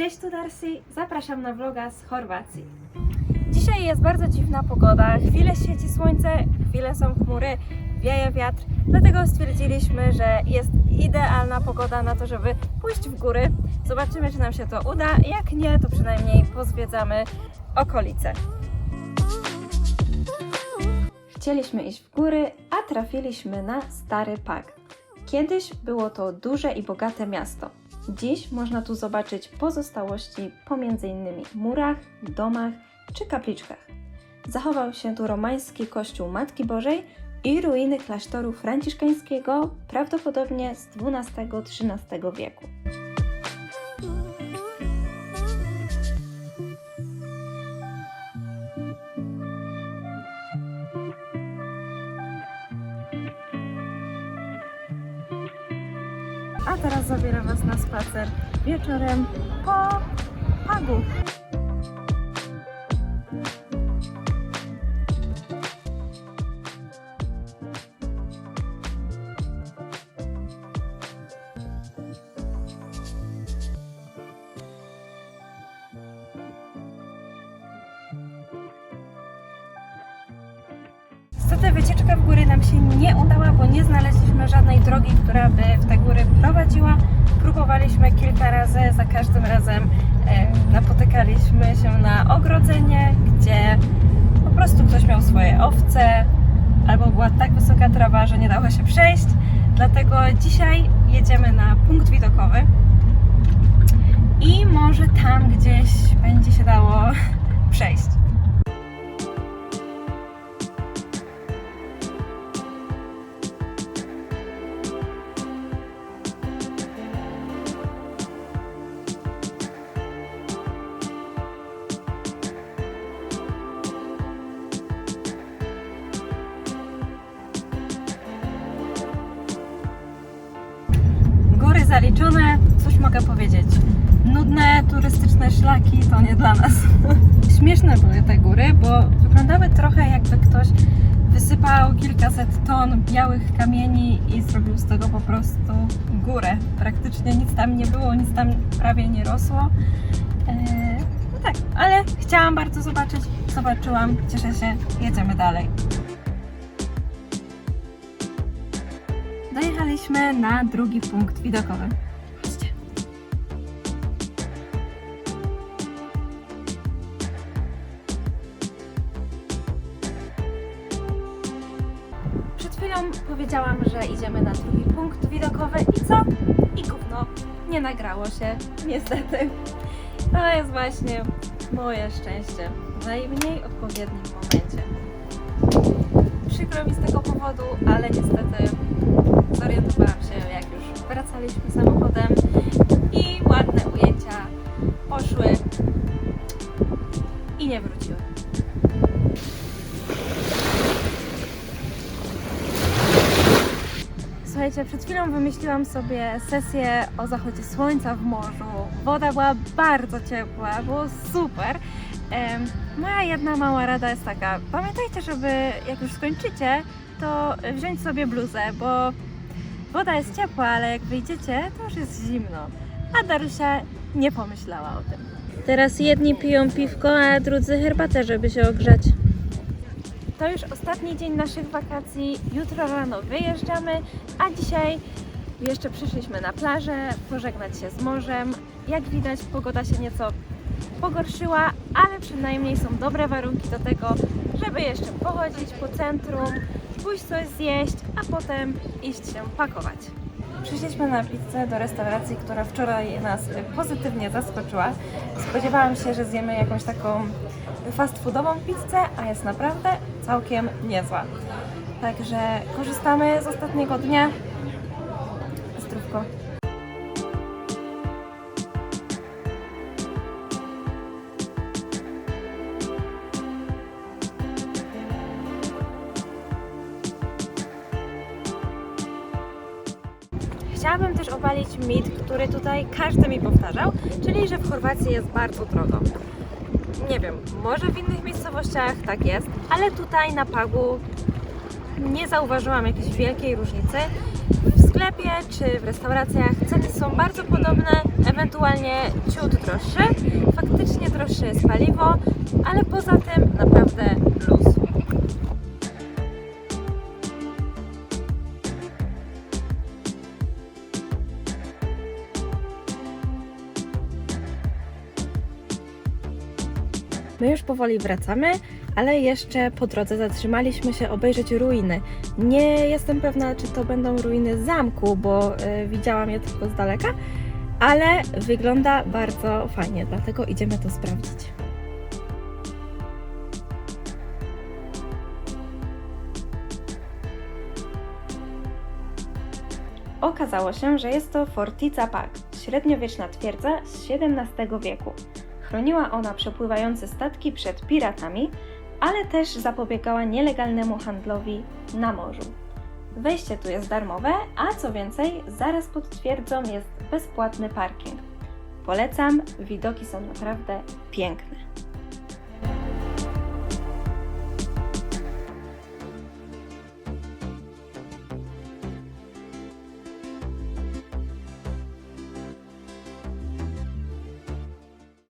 Cześć, tu Darcy. Zapraszam na vloga z Chorwacji. Dzisiaj jest bardzo dziwna pogoda. Chwilę świeci słońce, chwilę są chmury, wieje wiatr. Dlatego stwierdziliśmy, że jest idealna pogoda na to, żeby pójść w góry. Zobaczymy, czy nam się to uda. Jak nie, to przynajmniej pozwiedzamy okolice. Chcieliśmy iść w góry, a trafiliśmy na Stary Pag. Kiedyś było to duże i bogate miasto. Dziś można tu zobaczyć pozostałości po m.in. murach, domach czy kapliczkach. Zachował się tu romański kościół Matki Bożej i ruiny klasztoru franciszkańskiego, prawdopodobnie z XII-XIII wieku. A teraz zabieram Was na spacer wieczorem po Pagu. Niestety wycieczka w góry nam się nie udała, bo nie znaleźliśmy żadnej drogi, która by w te góry prowadziła. Próbowaliśmy kilka razy, za każdym razem e, napotykaliśmy się na ogrodzenie, gdzie po prostu ktoś miał swoje owce, albo była tak wysoka trawa, że nie dało się przejść. Dlatego dzisiaj jedziemy na punkt widokowy i może tam gdzieś będzie się dało przejść. Zaliczone, cóż mogę powiedzieć? Nudne turystyczne szlaki to nie dla nas. Śmieszne były te góry, bo wyglądały trochę jakby ktoś wysypał kilkaset ton białych kamieni i zrobił z tego po prostu górę. Praktycznie nic tam nie było, nic tam prawie nie rosło. Eee, no tak, ale chciałam bardzo zobaczyć, zobaczyłam, cieszę się, jedziemy dalej. Dojechaliśmy na drugi punkt widokowy. Chodźcie. Przed chwilą powiedziałam, że idziemy na drugi punkt widokowy i co? I gówno. Nie nagrało się, niestety. To jest właśnie moje szczęście w najmniej odpowiednim momencie. Przykro mi z tego powodu, ale niestety już wracaliśmy samochodem i ładne ujęcia poszły i nie wróciły. Słuchajcie, przed chwilą wymyśliłam sobie sesję o zachodzie słońca w morzu. Woda była bardzo ciepła, było super. Moja jedna mała rada jest taka: pamiętajcie, żeby jak już skończycie, to wziąć sobie bluzę, bo woda jest ciepła, ale jak wyjdziecie, to już jest zimno. A Darusia nie pomyślała o tym. Teraz jedni piją piwko, a drudzy herbatę, żeby się ogrzać. To już ostatni dzień naszych wakacji. Jutro rano wyjeżdżamy, a dzisiaj jeszcze przyszliśmy na plażę, pożegnać się z morzem. Jak widać, pogoda się nieco pogorszyła, ale przynajmniej są dobre warunki do tego, żeby jeszcze pochodzić po centrum, pójść coś zjeść, a potem iść się pakować. Przyszliśmy na pizzę do restauracji, która wczoraj nas pozytywnie zaskoczyła. Spodziewałam się, że zjemy jakąś taką fast foodową pizzę, a jest naprawdę całkiem niezła. Także korzystamy z ostatniego dnia. Zdrówko. Chciałabym też obalić mit, który tutaj każdy mi powtarzał, czyli że w Chorwacji jest bardzo drogo. Nie wiem, może w innych miejscowościach tak jest, ale tutaj na Pagu nie zauważyłam jakiejś wielkiej różnicy. W sklepie czy w restauracjach ceny są bardzo podobne, ewentualnie ciut droższe. Faktycznie droższe jest paliwo, ale poza tym naprawdę luz. My już powoli wracamy, ale jeszcze po drodze zatrzymaliśmy się obejrzeć ruiny. Nie jestem pewna, czy to będą ruiny zamku, bo y, widziałam je tylko z daleka, ale wygląda bardzo fajnie, dlatego idziemy to sprawdzić. Okazało się, że jest to Fortica Pag, średniowieczna twierdza z XVII wieku. Chroniła ona przepływające statki przed piratami, ale też zapobiegała nielegalnemu handlowi na morzu. Wejście tu jest darmowe, a co więcej, zaraz pod twierdzą jest bezpłatny parking. Polecam, widoki są naprawdę piękne.